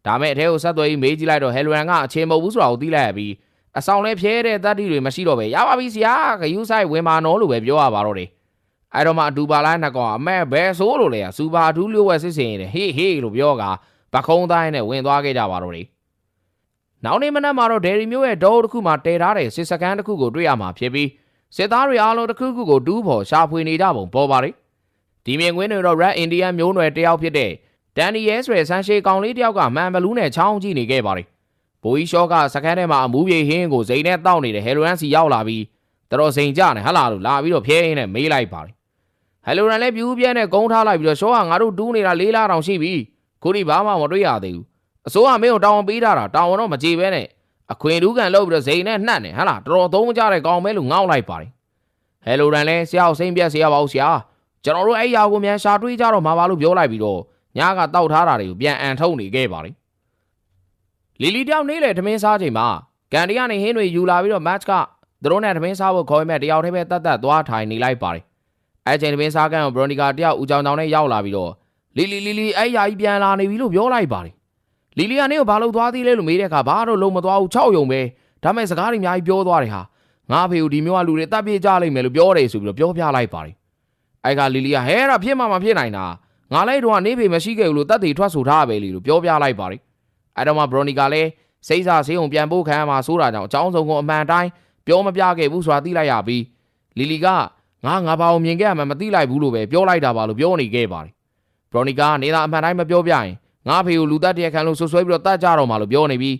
ဒါမဲ့အထဲကိုဆက်သွယ်ပြီးမေးကြည့်လိုက်တော့ဟယ်လိုရန်ကအချိန်မဟုတ်ဘူးဆိုတာကိုသိလိုက်ရပြီး အဆောင်လဲဖြဲတဲ့တတ်တီတွေမရှိတော့ပဲရပါပြီဆရာဂယူးဆိုင်ဝင်ပါနော်လို့ပဲပြောရပါတော့တယ်အဲ့တော့မှအတူပါလိုက်နှစ်ကောင်အမဲဘဲဆိုးလို့လေစူပါအထူးလျှို့ဝဲစစ်စင်ရတယ်ဟေးဟေးလို့ပြောကပခုံးတိုင်းနဲ့ဝင်သွားခဲ့ကြပါတော့တယ်နောက်နေ့မနက်မှာတော့ဒယ်ရီမျိုးရဲ့ဒေါတစ်ခုမှာတည်ထားတဲ့စစ်စကန်တစ်ခုကိုတွေ့ရမှာဖြစ်ပြီးစစ်သားတွေအားလုံးတစ်ခုခုကိုတူးဖို့ရှာဖွေနေကြပုံပေါ်ပါတယ်ဒီမြင်ကွင်းတွေတော့ Red Indian မျိုးနွယ်တယောက်ဖြစ်တဲ့ဒန်နီယဲဆိုတဲ့ဆန်ရှေကောင်လေးတယောက်ကမှန်ဘလူးနဲ့ချောင်းကြည့်နေခဲ့ပါတယ် ဘိုးကြီးရှော့ကစကန်ထဲမှာအမူးပြေဟင်းကိုစိန်နဲ့တောက်နေတဲ့ဟယ်လိုရန်စီရောက်လာပြီးတော်စိန်ကြနေဟလာလို့လာပြီးတော့ဖျဲရင်းနဲ့မေးလိုက်ပါတယ်ဟယ်လိုရန်လည်းပြူးပြဲနဲ့ကုန်းထားလိုက်ပြီးတော့ရှော့ကငါတို့တူးနေတာလေးလားတောင်ရှိပြီခုထိဘာမှမတွေ့ရသေးဘူးအစိုးရမင်းကိုတောင်းဝန်ပေးထားတာတောင်းဝန်တော့မကြေပဲနဲ့အခွင်တူးကန်လောက်ပြီးတော့ဇိန်နဲ့နှက်နေဟဟလားတော်တော်သုံးမကြတဲ့ကောင်ပဲလို့ငေါက်လိုက်ပါတယ်ဟယ်လိုရန်လဲဆရာကိုစိမ့်ပြက်ဆရာပါဦးဆရာကျွန်တော်တို့အဲ့ရာကိုမြန်ရှာတွေးကြတော့မှာပါလို့ပြောလိုက်ပြီးတော့ညကတောက်ထားတာတွေကိုပြန်အန်ထုံနေခဲ့ပါတယ် လီလီတောင်နေလေထမင်းစားချိန်မှာကန်ဒီကနေဟင်းတွေယူလာပြီးတော့မတ်ကသူတို့နဲ့ထမင်းစားဖို့ခေါ်မဲ့တယောက်တည်းပဲတတ်တတ်သွားထိုင်နေလိုက်ပါတယ်အဲ့ချိန်ထမင်းစားကန်ကိုဘရိုနီကာတယောက်ဦးချောင်းချောင်းနဲ့ရောက်လာပြီးတော့လီလီလီလီအဲ့ရာကြီးပြန်လာနေပြီလို့ပြောလိုက်ပါတယ်လီလီကနေကိုဘာလို့သွားသေးလဲလို့မေးတဲ့အခါဘာတော့လုံးမသွားဘူး၆ယုံပဲဒါမဲ့စကားတွေအများကြီးပြောသွားတယ်ဟာငါအဖေကိုဒီမျိုးကလူတွေတပ်ပြေးကြလိမ့်မယ်လို့ပြောတယ်ဆိုပြီးတော့ပြောပြလိုက်ပါတယ်အဲ့ကလီလီကဟဲအဲ့ဒါဖြစ်မှမဖြစ်နိုင်တာငါလိုက်တော့ကနေဖေမရှိခဲ့ဘူးလို့တတ်တည်ထွက်ဆိုထားပဲလေလို့ပြောပြလိုက်ပါတယ် အဲ့တော့မှဘရိုနီကာလည်းစိတ်စာဆေးုံပြန်ပို့ခံရမှာဆိုတာကြောင့်အကြောင်းစုံကိုအမှန်တိုင်းပြောမပြခဲ့ဘူးဆိုတာသိလိုက်ရပြီးလီလီကငါငါဘာကိုမြင်ခဲ့ရမှမသိလိုက်ဘူးလို့ပဲပြောလိုက်တာပါလို့ပြောနေခဲ့ပါတယ်ဘရိုနီကာကနေသာအမှန်တိုင်းမပြောပြရင်ငါဖေကိုလူတက်တရက်ခံလို့ဆွဆွဲပြီးတော့တတ်ကြတော့မှာလို့ပြောနေပြီး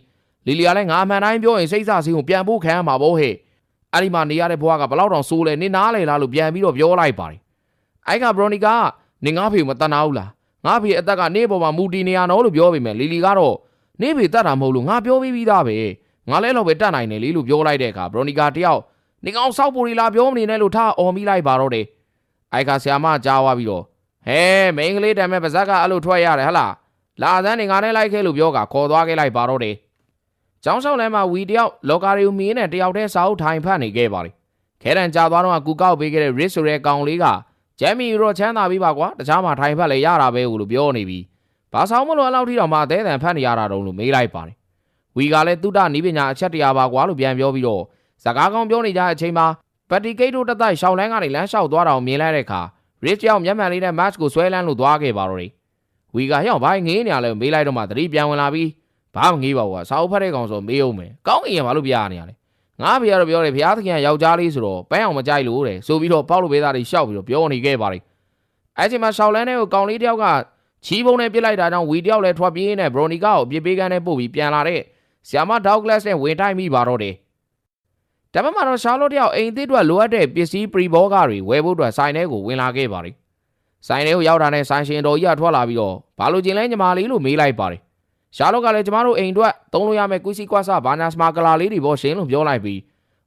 လီလီကလည်းငါအမှန်တိုင်းပြောရင်စိတ်စာဆေးုံပြန်ပို့ခံရမှာပေါ့ဟဲ့အဲ့ဒီမှာနေရတဲ့ဘွားကဘလောက်တောင်ဆိုးလဲနေနားလေလားလို့ပြန်ပြီးတော့ပြောလိုက်ပါတယ်အဲ့ကဘရိုနီကာကနေငါဖေကိုမတန်နာဘူးလားငါဖေအသက်ကနေပေါ်မှာမူတီနေရနော်လို့ပြောပေမဲ့လီလီကတော့ နေဖေတတ်တာမဟုတ်လို့ငါပြောပြီးပြီးသားပဲငါလဲတော့ပဲတတ်နိုင်တယ်လေလို့ပြောလိုက်တဲ့အခါဘရိုနီကာတယောက်နေကောင်စောက်ပူရီလာပြောမနေနဲ့လို့ထားအော်မိလိုက်ပါတော့တယ်အိုက်ကဆရာမကြားသွားပြီးတော့ဟဲမိန်းကလေးတမ်းမဲ့ပါဇက်ကအဲ့လိုထွက်ရတယ်ဟလားလာစမ်းနေငါနဲ့လိုက်ခဲ့လို့ပြောကခေါ်သွားခဲ့လိုက်ပါတော့တယ်ကျောင်းဆောင်လမ်းမှာဝီတယောက်လော်ကာရီကိုမီးနဲ့တယောက်တည်းစာအုပ်ထိုင်ဖတ်နေခဲ့ပါလေခဲတန်ကြာသွားတော့ကူကောက်ပေးခဲ့တဲ့ Rich ဆိုတဲ့ကောင်လေးကဂျမ်မီရောချမ်းသာပြီးပါကွာတခြားမှာထိုင်ဖတ်လေရတာပဲလို့ပြောနေပြီး ဘာဆောင်မလို့အလောက်ထိတော့မှအသေးအံဖတ်နေရတာတုံးလို့မေးလိုက်ပါတယ်ဝီကလည်းတုဒ္ဒနီးပညာအချက်တရားပါကွာလို့ပြန်ပြောပြီးတော့စကားကောင်းပြောနေကြတဲ့အချိန်မှာပတ်တီကိတ်တို့တတိုက်ရှောင်းလန်းကနေလမ်းလျှောက်သွားတာကိုမြင်လိုက်တဲ့အခါ Rich ရောက်မျက်မှန်လေးနဲ့ match ကိုဆွဲလန်းလို့သွားခဲ့ပါတော့တယ်ဝီကဟျောင်းဘိုင်းငေးနေရလဲမေးလိုက်တော့မှသတိပြန်ဝင်လာပြီးဘာမှငေးပါဘူးကွာစာအုပ်ဖတ်တဲ့ကောင်ဆိုမေးအောင်မယ်ကောင်းကင်ရဘာလို့ပြရနေရလဲငါဖေကတော့ပြောတယ်ဖျားသခင်ကယောက်ျားလေးဆိုတော့ပန်းအောင်မကြိုက်လို့တဲ့ဆိုပြီးတော့ပေါက်လို့ပေးသားတွေရှောက်ပြီးတော့ပြောနေခဲ့ပါတယ်အဲ့ချိန်မှာရှောက်လန်းတဲ့ကိုကောင်လေးတယောက်က ချီးပုံးနဲ့ပြစ်လိုက်တာကြောင့်ဝီတယောက်လည်းထွက်ပြေးနေဘရိုနီကာကိုပြစ်ပေးကန်းနဲ့ပို့ပြီးပြန်လာတဲ့ဆီယာမဒေါက်ကလတ်နဲ့ဝင်တိုက်မိပါတော့တယ်ဒါပေမဲ့တော့ရှာလော့တယောက်အိမ်သစ်အတွက်လိုအပ်တဲ့ပစ္စည်းပရီဘောကတွေဝယ်ဖို့အတွက်ဆိုင်ထဲကိုဝင်လာခဲ့ပါတယ်ဆိုင်ထဲကိုရောက်တာနဲ့ဆိုင်ရှင်တော်ကြီးကထွက်လာပြီးတော့ဘာလို့ကျင်လဲညီမလေးလို့မေးလိုက်ပါတယ်ရှာလော့ကလည်းကျမတို့အိမ်အတွက်သုံးလို့ရမယ့်ကွီစီကွာဆာဘာနာစမာကလာလေးတွေပေါ့ရှင်လို့ပြောလိုက်ပြီး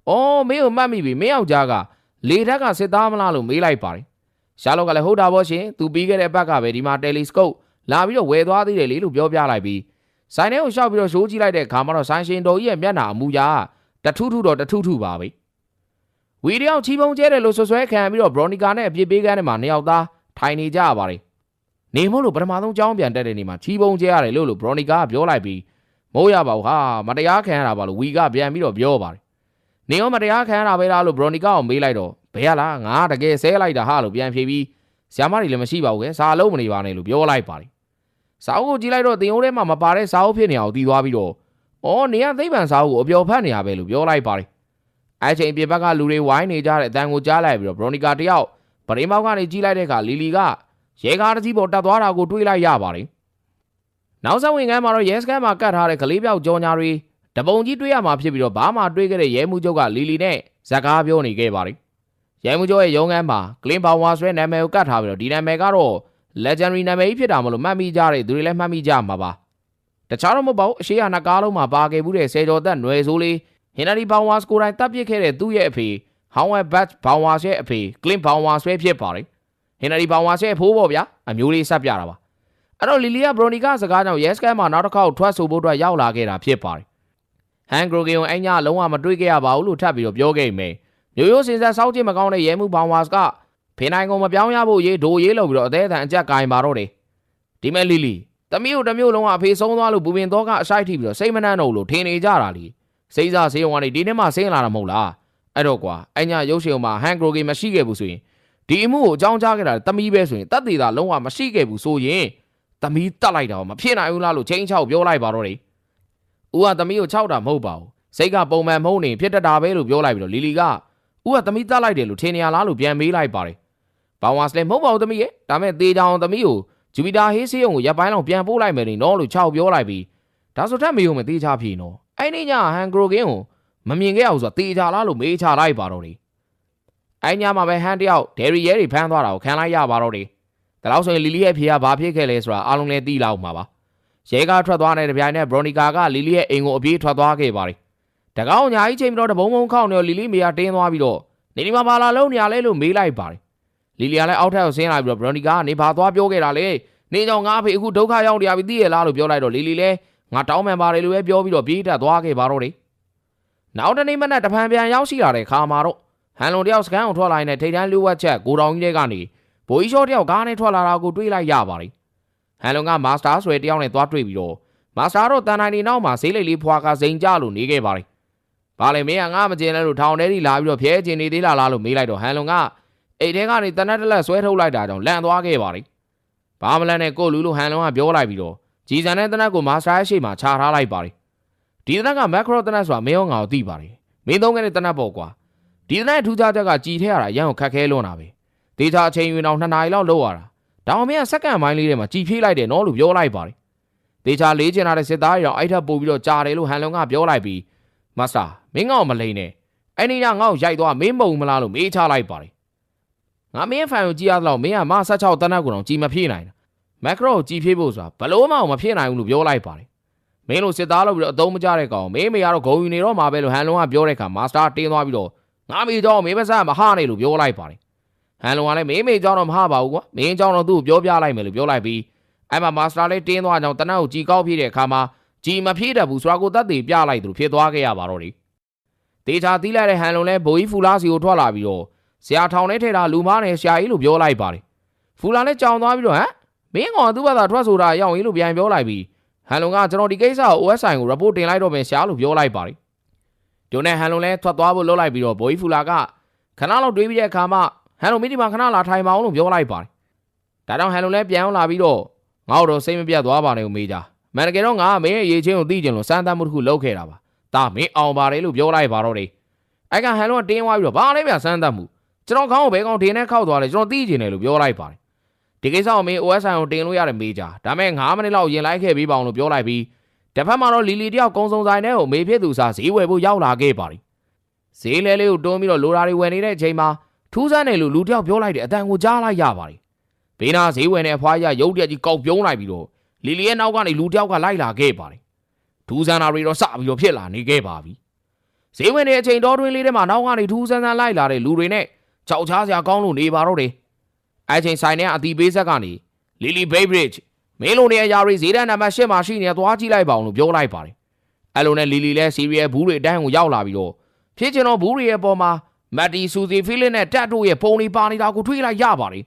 အော်မင်းကိုမှတ်မိပြီမင်းယောက်ျားကလေထက်ကစစ်သားမလားလို့မေးလိုက်ပါတယ် ရှာလော့ကလည်းဟုတ်တာပေါ့ရှင်သူပြီးခဲ့တဲ့ဘက်ကပဲဒီမှာတယ်လီစကုပ်လာပြီးတော့ဝယ်သွားသေးတယ်လေလို့ပြောပြလိုက်ပြီးဆိုင်ထဲကိုရှောက်ပြီးတော့ရှိုးကြည့်လိုက်တဲ့အခါမှာတော့ဆိုင်ရှင်တော်ကြီးရဲ့မျက်နှာအမူအရာတထုထုတော့တထုထုပါပဲဝီဒီယိုချီပုံကျဲတယ်လို့ဆွဆွဲခံပြီးတော့ဘရိုနီကာနဲ့အပြစ်ပေးကန်းထဲမှာနှစ်ယောက်သားထိုင်နေကြရပါတယ်နေမို့လို့ပထမဆုံးကြောင်းပြန်တက်တဲ့နေမှာချီပုံကျဲရတယ်လို့လို့ဘရိုနီကာကပြောလိုက်ပြီးမိုးရပါဘူးဟာမတရားခံရတာပါလို့ဝီကပြန်ပြီးတော့ပြောပါတယ်နေရောမတရားခံရတာပဲလားလို့ဘရိုနီကာကိုမေးလိုက်တော့ ဘယ်ရလားငါတကယ်ဆဲလိုက်တာဟာလို့ပြန်ဖြေပြီးဆရာမတွေလည်းမရှိပါဘူးကဲစာလုံးမနေပါနဲ့လို့ပြောလိုက်ပါတယ်စာအုပ်ကိုကြည့်လိုက်တော့တင်အိုးထဲမှာမပါတဲ့စာအုပ်ဖြစ်နေအောင်တီးသွားပြီးတော့အော်နေရသိပ္ပံစာအုပ်ကိုအပျော်ဖတ်နေရပဲလို့ပြောလိုက်ပါတယ်အဲချိန်ပြဘက်ကလူတွေဝိုင်းနေကြတဲ့အတန်ကိုကြားလိုက်ပြီးတော့ဘရိုနီကာတယောက်ပရိမောက်ကနေကြီးလိုက်တဲ့အခါလီလီကရဲကားတစ်စီးပေါ်တက်သွားတာကိုတွေးလိုက်ရပါတယ်နောက်ဆက်ဝင်ကမ်းမှာတော့ရဲစခန်းမှာကတ်ထားတဲ့ကလေးပြောက်ကြော်ညာတွေတပုံကြီးတွေးရမှာဖြစ်ပြီးတော့ဘာမှတွေးခဲ့တဲ့ရဲမှုချုပ်ကလီလီနဲ့ဇက်ကားပြောနေခဲ့ပါတယ် ရဲမှုချုပ်ရဲ့ရုံးခန်းမှာကလင်းပါဝါဆွဲနာမည်ကိုကတ်ထားပြီးတော့ဒီနာမည်ကတော့ legendary နာမည်ကြီးဖြစ်တာမလို့မှတ်မိကြတဲ့သူတွေလည်းမှတ်မိကြမှာပါတခြားတော့မဟုတ်ပါဘူးအရှိရနှစ်ကားလုံးမှာပါခဲ့ဘူးတဲ့ဆယ်ကျော်သက်ຫນွယ်ဆိုးလေးဟင်နရီဘောင်ဝါစကိုတိုင်းတပ်ပစ်ခဲ့တဲ့သူ့ရဲ့အဖေဟောင်းဝဲဘတ်ဘောင်ဝါရဲ့အဖေကလင်းဘောင်ဝါဆွဲဖြစ်ပါတယ်ဟင်နရီဘောင်ဝါဆွဲအဖိုးပေါ့ဗျာအမျိုးလေးဆက်ပြတာပါအဲ့တော့လီလီယာဘရိုနီကာစကားကြောင့်ရဲစကန်မှာနောက်တစ်ခေါက်ထွက်ဆိုဖို့အတွက်ရောက်လာခဲ့တာဖြစ်ပါတယ်ဟန်ဂရိုဂင်ကိုအညလုံးဝမတွေးခဲ့ရပါဘူးလို့ထပ်ပြီးတော့ပြောခဲ့မယ် ရိုးရိုးစင်ဆက်စောက်ချင်မကောင်းတဲ့ရဲမှုဘောင်ဝါစကဖေနိုင်ကုန်မပြောင်းရဖို့ရေးဒိုရေးလို့ပြီးတော့အသေးအတန်အကြက်ကင်ပါတော့တယ်ဒီမဲ့လီလီတမီးတို့တစ်မျိုးလုံးကအဖေဆုံးသွားလို့ဘူပင်တော့ကအဆိုင်ထိပြီးတော့စိတ်မနှံ့တော့လို့ထင်နေကြတာလीစိတ်စားဆေးရုံကနေဒီနေ့မှဆင်းလာတာမဟုတ်လားအဲ့တော့ကွာအညာရုပ်ရှင်မှာဟန်ဂရိုဂီမရှိခဲ့ဘူးဆိုရင်ဒီအမှုကိုအကြောင်းကြားခဲ့တာတမီးပဲဆိုရင်တတ်သေးတာလုံးဝမရှိခဲ့ဘူးဆိုရင်တမီးတတ်လိုက်တာမဖြစ်နိုင်ဘူးလားလို့ချင်းချောက်ပြောလိုက်ပါတော့တယ်ဦးကတမီးကိုခြောက်တာမဟုတ်ပါဘူးစိတ်ကပုံမှန်မဟုတ်နေဖြစ်တတ်တာပဲလို့ပြောလိုက်ပြီးတော့လီလီက ဦးကတမီးတတ်လိုက်တယ်လို့ထင်နေရလားလို့ပြန်မေးလိုက်ပါတယ်ဘောင်ဝါစလည်းမဟုတ်ပါဘူးတမီးရဲ့ဒါမဲ့တေးချောင်တမီးကိုဂျူပီတာဟေးဆေးရုံကိုရပ်ပိုင်းလောက်ပြန်ပို့လိုက်မယ်နေနော်လို့ခြောက်ပြောလိုက်ပြီးဒါဆိုထက်မေးုံမသေးချဖြေနော်အဲ့ဒီညဟန်ဂရိုကင်းကိုမမြင်ခဲ့အောင်ဆိုတာတေချာလားလို့မေးချလိုက်ပါတော့တယ်အဲ့ညမှာပဲဟန်တယောက်ဒယ်ရီရဲတွေဖမ်းသွားတာကိုခံလိုက်ရပါတော့တယ်ဒါလို့ဆိုရင်လီလီရဲ့ဖေကဘာဖြစ်ခဲ့လဲဆိုတာအားလုံးလည်းသိလောက်မှာပါရဲကားထွက်သွားတဲ့တပြိုင်နက်ဘရိုနီကာကလီလီရဲ့အိမ်ကိုအပြေးထွက်သွားခဲ့ပါတယ် တကောင်းညာကြီးချိန်ပြီးတော့တဘုံဘုံခောက်နေတော့လီလီမေကတင်းသွားပြီးတော့နေဒီမှာဘာလာလုံးနေရလဲလို့မေးလိုက်ပါတယ်လီလီကလည်းအောက်ထပ်ကိုဆင်းလာပြီးတော့ဘရော်နီကာကနေဘာသွားပြောခဲ့တာလဲနေကြောင်ငါအဖေအခုဒုက္ခရောက်နေရပြီသိရလားလို့ပြောလိုက်တော့လီလီလည်းငါတောင်းပန်ပါတယ်လို့ပဲပြောပြီးတော့ပြေးတက်သွားခဲ့ပါတော့တယ်နောက်တနေ့မနက်တဖန်ပြန်ရောက်ရှိလာတဲ့ခါမှာတော့ဟန်လွန်တယောက်စကန်ကိုထွက်လာရင်ထိတ်တန်းလူဝက်ချက်ကိုတောင်ကြီးတွေကနေဘိုးကြီးရှော့တယောက်ကားနဲ့ထွက်လာတာကိုတွေးလိုက်ရပါတယ်ဟန်လွန်ကမာစတာဆွဲတယောက်နဲ့သွားတွေ့ပြီးတော့မာစတာတော့တန်တိုင်းနေနောက်မှာဈေးလိတ်လေးဖွာကစိန်ကြလို့နေခဲ့ပါတယ် ဘာလဲမင်းကငါမကျင်လဲလို့ထောင်ထဲထိလာပြီးတော့ဖျဲကျင်နေသေးလားလားလို့မေးလိုက်တော့ဟန်လွန်ကအိတ်ထဲကနေတနက်တလက်ဆွဲထုတ်လိုက်တာကြောင့်လန့်သွားခဲ့ပါတယ်ဘာမလန့်နဲ့ကိုလူလူဟန်လွန်ကပြောလိုက်ပြီးတော့ဂျီဆန်နဲ့တနက်ကိုမာစတာရဲ့ရှေ့မှာခြာထားလိုက်ပါတယ်ဒီတနက်ကမက်ခရိုတနက်ဆိုတာမင်းရောငါကိုသိပါတယ်မင်းသုံးခဲ့တဲ့တနက်ပေါ့ကွာဒီတနက်ထူးခြားချက်ကကြည်ထဲရတာရန်ကိုခက်ခဲလွန်းတာပဲဒေတာအချိန်ယူအောင်2နာရီလောက်လောက်ရတာဒါအောင်မင်းကစက္ကန့်ပိုင်းလေးထဲမှာကြည်ဖြေးလိုက်တယ်နော်လို့ပြောလိုက်ပါတယ်ဒေချာလေးချင်လာတဲ့စစ်သားတွေတော့အဲ့ထက်ပို့ပြီးတော့ကြာတယ်လို့ဟန်လုံကပြောလိုက်ပြီး မတ်စတာမင်းငေါ့မလိန်နဲ့အဲ့ဒီညငေါ့ရိုက်သွားမင်းမုံမလားလို့မေးချလိုက်ပါတယ်ငါမင်းဖန်ကိုကြည့်ရတော့မင်းကမ16တနက်ကိုတော့ကြည်မဖြေးနိုင်တာမက်ခရိုကိုကြည်ဖြေးဖို့ဆိုတာဘလို့မှမဖြေးနိုင်ဘူးလို့ပြောလိုက်ပါတယ်မင်းတို့စစ်သားလို့ပြီးတော့အသုံးမကျတဲ့ကောင်မင်းမေကတော့ဂုံယူနေတော့မှာပဲလို့ဟန်လုံကပြောတဲ့အခါမာစတာတင်းသွားပြီးတော့ငါမေကြောင့်မင်းမဆမဟာနေလို့ပြောလိုက်ပါတယ်ဟန်လုံကလည်းမင်းမေကြောင့်တော့မဟာပါဘူးကွာမင်းကြောင့်တော့သူ့ကိုပြောပြလိုက်မယ်လို့ပြောလိုက်ပြီးအဲ့မှာမာစတာလေးတင်းသွားကြောင်တနက်ကိုကြည်ကောက်ပြည့်တဲ့အခါမှာ ကြည်မဖြည့်တတ်ဘူးဆိုတာကိုတတ်သိပြလိုက်သူဖြစ်သွားခဲ့ရပါတော့တယ်တေချာတီးလိုက်တဲ့ဟန်လုံလဲဘိုးကြီးဖူလာစီကိုထွက်လာပြီးတော့ဆရာထောင်ထဲထဲတာလူမားနဲ့ဆရာကြီးလို့ပြောလိုက်ပါတယ်ဖူလာလည်းကြောင်သွားပြီးတော့ဟမ်မင်းကောင်သူ့ဘာသာထွက်ဆိုတာရောက်ရင်လို့ပြန်ပြောလိုက်ပြီးဟန်လုံကကျွန်တော်ဒီကိစ္စကို OSI ကို report တင်လိုက်တော့မယ်ဆရာလို့ပြောလိုက်ပါတယ်ဒုနဲ့ဟန်လုံလဲထွက်သွားဖို့လုပ်လိုက်ပြီးတော့ဘိုးကြီးဖူလာကခဏလောက်တွေးပြီးတဲ့အခါမှာဟန်လုံမိဒီမှာခဏလာထိုင်မအောင်လို့ပြောလိုက်ပါတယ်ဒါကြောင့်ဟန်လုံလဲပြန်လာပြီးတော့ငါ့တို့စိတ်မပြတ်သွားပါနဲ့ဦးမေးကြ မန်တကယ်တော့ငါမင်းရဲ့ရေချင်းကိုသိကြလို့စမ်းသပ်မှုတစ်ခုလုပ်ခဲ့တာပါဒါမင်းအောင်ပါတယ်လို့ပြောလိုက်ပါတော့တယ်အဲ့ကဟန်လုံကတင်းသွားပြီးတော့ဘာလဲဗျစမ်းသပ်မှုကျွန်တော်ခေါင်းကိုဘဲကောင်ဒင်းနဲ့ခောက်သွားတယ်ကျွန်တော်သိကျင်တယ်လို့ပြောလိုက်ပါတယ်ဒီကိစ္စကိုမင်း OSI ကိုတင်လို့ရတယ်မေးကြဒါမဲ့9မိနစ်လောက်ရင်လိုက်ခဲ့ပြီးပါအောင်လို့ပြောလိုက်ပြီးတစ်ဖက်မှာတော့လီလီတယောက်ကုံစုံဆိုင်တဲ့ကိုမေးဖြစ်သူစားဈေးဝယ်ဖို့ရောက်လာခဲ့ပါတယ်ဈေးလဲလေးကိုတွန်းပြီးတော့လိုရာတွေဝယ်နေတဲ့အချိန်မှာထူးဆန်းတယ်လို့လူတယောက်ပြောလိုက်တဲ့အတန်ကိုကြားလိုက်ရပါတယ်ဘေးနာဈေးဝယ်နေအဖွားရရုပ်တရက်ကြီးကောက်ပြုံးလိုက်ပြီးတော့ လီလီရဲ့နောက်ကနေလူတယောက်ကလိုက်လာခဲ့ပါတယ်ထူးဆန်းတာတွေတော့စပြီးတော့ဖြစ်လာနေခဲ့ပါပြီဈေးဝင်တဲ့အချိန်တော်တွင်းလေးထဲမှာနောက်ကနေထူးဆန်းဆန်းလိုက်လာတဲ့လူတွေနဲ့ကြောက်ချားစရာကောင်းလို့နေပါတော့တယ်အဲချိန်ဆိုင်နဲ့အတီပေးဆက်ကနေလီလီဘေးဘရစ်မင်းလိုနေရရာရီဈေးတန်းနံပါတ်၈မှာရှိနေသွားကြည့်လိုက်ပါအောင်လို့ပြောလိုက်ပါတယ်အဲ့လိုနဲ့လီလီလဲစီရီယယ်ဘူးတွေအတန်းကိုရောက်လာပြီးတော့ဖြစ်ချင်တော့ဘူးတွေရဲ့ပေါ်မှာမတ်တီဆူစီဖီလစ်နဲ့တက်တို့ရဲ့ပုံတွေပါနေတာကိုထွေးလိုက်ရပါတယ်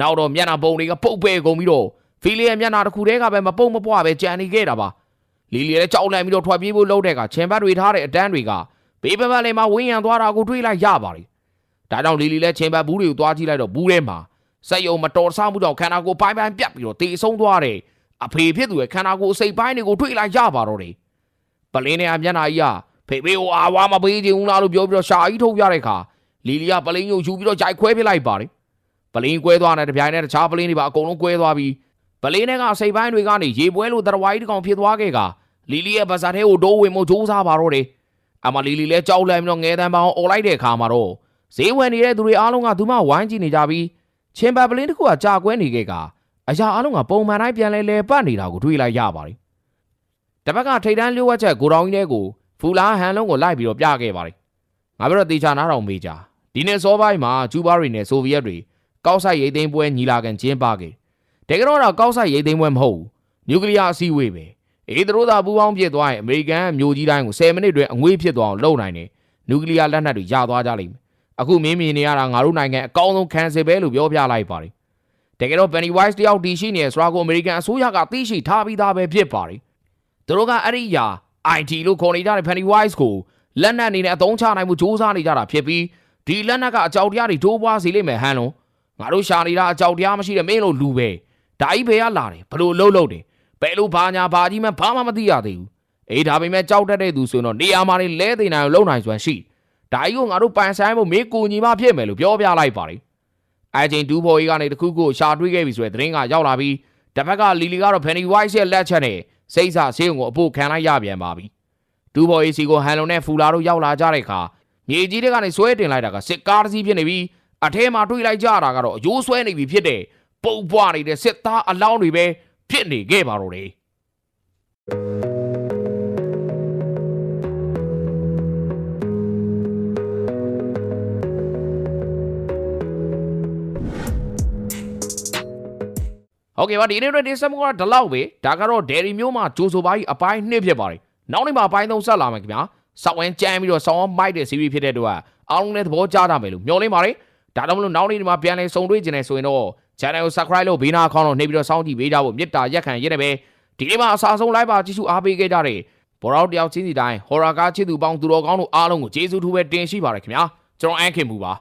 နောက်တော့မျက်နှာပုံတွေကပုတ်ပဲကုန်ပြီးတော့ ဖီလီရဲ့မျက်နှာတစ်ခုတည်းကပဲမပုံမပွားပဲကြံနေခဲ့တာပါလီလီလည်းကြောက်လန့်ပြီးတော့ထွက်ပြေးဖို့လှုပ်တဲ့ကချင်ဘတ်တွေထားတဲ့အတန်းတွေကဘေးပပတ်လေးမှာဝင်းရံသွားတာကိုထွေးလိုက်ရပါတယ်ဒါကြောင့်လီလီလည်းချင်ဘတ်ဘူးတွေကိုသွားကြည့်လိုက်တော့ဘူးထဲမှာစက်ယုံမတော်ဆမှုကြောင့်ခန္ဓာကိုယ်ပိုင်းပိုင်းပြတ်ပြီးတော့တေဆုံးသွားတယ်အဖေဖြစ်သူရဲ့ခန္ဓာကိုယ်အစိတ်ပိုင်းတွေကိုထွေးလိုက်ရပါတော့တယ်ပလင်းနဲ့အမျက်နှာကြီးကဖေဖေကိုအာဝါမပေးချင်ဘူးလားလို့ပြောပြီးတော့ရှာကြီးထုတ်ပြတဲ့အခါလီလီကပလင်းကိုယူပြီးတော့ဂျိုက်ခွဲပစ်လိုက်ပါတယ်ပလင်းကွဲသွားတဲ့တပြိုင်နက်တခြားပလင်းတွေပါအကုန်လုံးကွဲသွားပြီး ပလင်းတွေကစိတ်ပိုင်းတွေကနေရေပွဲလိုတရဝိုင်းတစ်ကောင်ဖြစ်သွားခဲ့ကလီလီရဲ့ပါဇာထဲကိုဒိုးဝင်မှုဂျိုးစားပါတော့တယ်အမလီလီလည်းကြောက်လန့်ပြီးတော့ငဲတန်းပေါင်းអော်လိုက်တဲ့အခါမှာတော့ဈေးဝယ်နေတဲ့သူတွေအားလုံးကသူမဝိုင်းကြည့်နေကြပြီးချင်းပါပလင်းတစ်ခုကကြာကွဲနေခဲ့ကအရာအားလုံးကပုံမှန်တိုင်းပြန်လဲလဲပတ်နေတာကိုတွေ့လိုက်ရပါတယ်။တစ်ဘက်ကထိတ်တန်းလျှို့ဝှက်ချက်ကိုတောင်ကြီးတဲ့ကိုဖူလာဟန်လုံးကိုလိုက်ပြီးတော့ပြခဲ့ပါတယ်။ငါပြောတော့တေချာနားတော်မေးကြဒီနေ့စောပိုင်းမှာကျူးဘားတွေနဲ့ဆိုဗီယက်တွေကောက်ဆိုင်ရိတ်သိမ်းပွဲညီလာခံကျင်းပခဲ့။ တကယ်တော့ကောက်ဆိုင်ရိတ်သိမ်းပွဲမဟုတ်ဘူး။နျူကလ িয়ার အစည်းအဝေးပဲ။အေးသူတို့သာပူးပေါင်းပြစ်သွားရင်အမေရိကန်မျိုးကြီးတိုင်းကို10မိနစ်တွင်အငွေးဖြစ်သွားအောင်လုပ်နိုင်တယ်။နျူကလ িয়ার လက်နက်တွေရသွားကြလိမ့်မယ်။အခုမင်းမြင်နေရတာငါတို့နိုင်ငံအကောင်းဆုံးခံစစ်ပဲလို့ပြောပြလိုက်ပါတယ်။တကယ်တော့ Pennywise တယောက်တီရှိနေဆိုတာကိုအမေရိကန်အစိုးရကသိရှိထားပြီးသားပဲဖြစ်ပါတယ်။သူတို့ကအဲ့ဒီယာ IT လို့ခေါ်နေကြတဲ့ Pennywise ကိုလက်နက်အနေနဲ့အသုံးချနိုင်မှုစ조사နေကြတာဖြစ်ပြီးဒီလက်နက်ကအကြောက်တရားတွေတိုးပွားစေလိမ့်မယ်ဟန်လုံးငါတို့ရှာနေတာအကြောက်တရားမရှိတဲ့မင်းတို့လူပဲ ဒါကြီးဘယ်ကလာတယ်ဘလို့လှုပ်လှုပ်တယ်ဘယ်လိုဘာညာဘာကြီးမှဘာမှမသိရသေးဘူးအေးဒါပေမဲ့ကြောက်တတ်တဲ့သူဆိုရင်တော့နေရာမှာနေလဲသိနိုင်အောင်လုပ်နိုင်စွမ်းရှိဒါကြီးကိုငါတို့ပန်ဆိုင်ဖို့မေးကူညီမဖြစ်မယ်လို့ပြောပြလိုက်ပါတယ်အဲချင်းဒူးဘော်ကြီးကနေတခုခုရှာတွေးခဲ့ပြီဆိုတဲ့သတင်းကရောက်လာပြီးတစ်ဖက်ကလီလီကတော့ Pennywise ရဲ့လက်ချက်နဲ့စိတ်ဆဆေးုံကိုအဖို့ခံလိုက်ရပြန်ပါပြီဒူးဘော်ကြီးစီကိုဟန်လုံနဲ့ဖူလာတို့ရောက်လာကြတဲ့အခါမြေကြီးတွေကနေဆွဲတင်လိုက်တာကစစ်ကားတစ်စီးဖြစ်နေပြီးအထဲမှာတွေးလိုက်ကြတာကတော့အယိုးဆွဲနေပြီဖြစ်တဲ့ ပုံပွားနေတဲ့စစ်သားအလောင်းတွေပဲဖြစ်နေခဲ့ပါတော့တယ်ဟုတ်ကဲ့ပါဒီနေ့အတွက်ဒီဆက်မှုကတော့ဒီလောက်ပဲဒါကတော့ dairy မျိုးမှာဂျိုးဆိုပါကြီးအပိုင်းနှစ်ဖြစ်ပါတယ်နောက်နေ့မှာအပိုင်းသုံးဆက်လာမယ်ခင်ဗျာစောက်ဝင်းကြမ်းပြီးတော့ဆောင်းအောင်မိုက်တဲ့ series ဖြစ်တဲ့အတွက်အားလုံးလည်းသဘောကျတာမယ်လို့မျှော်လင့်ပါတယ်ဒါတော့မလို့နောက်နေ့ဒီမှာပြန်လဲဆုံတွေ့ကြနေဆိုရင်တော့ channel ကို subscribe လုပ်ဘေးနာအကောင့်တော့နှိပ်ပြီးတော့စောင့်ကြည့်ပေးကြဖို့မေတ္တာရက်ခံရက်နေပဲဒီနေ့မှာအစားဆုံး live ပါကြည့်ရှုအားပေးခဲ့ကြတဲ့ဘောရောတယောက်ချင်းစီတိုင်း horror ကားချစ်သူပေါင်းသူတော်ကောင်းတို့အားလုံးကိုကျေးဇူးထူးပဲတင်ရှိပါတယ်ခင်ဗျာကျွန်တော်အန်ခင်မူပါ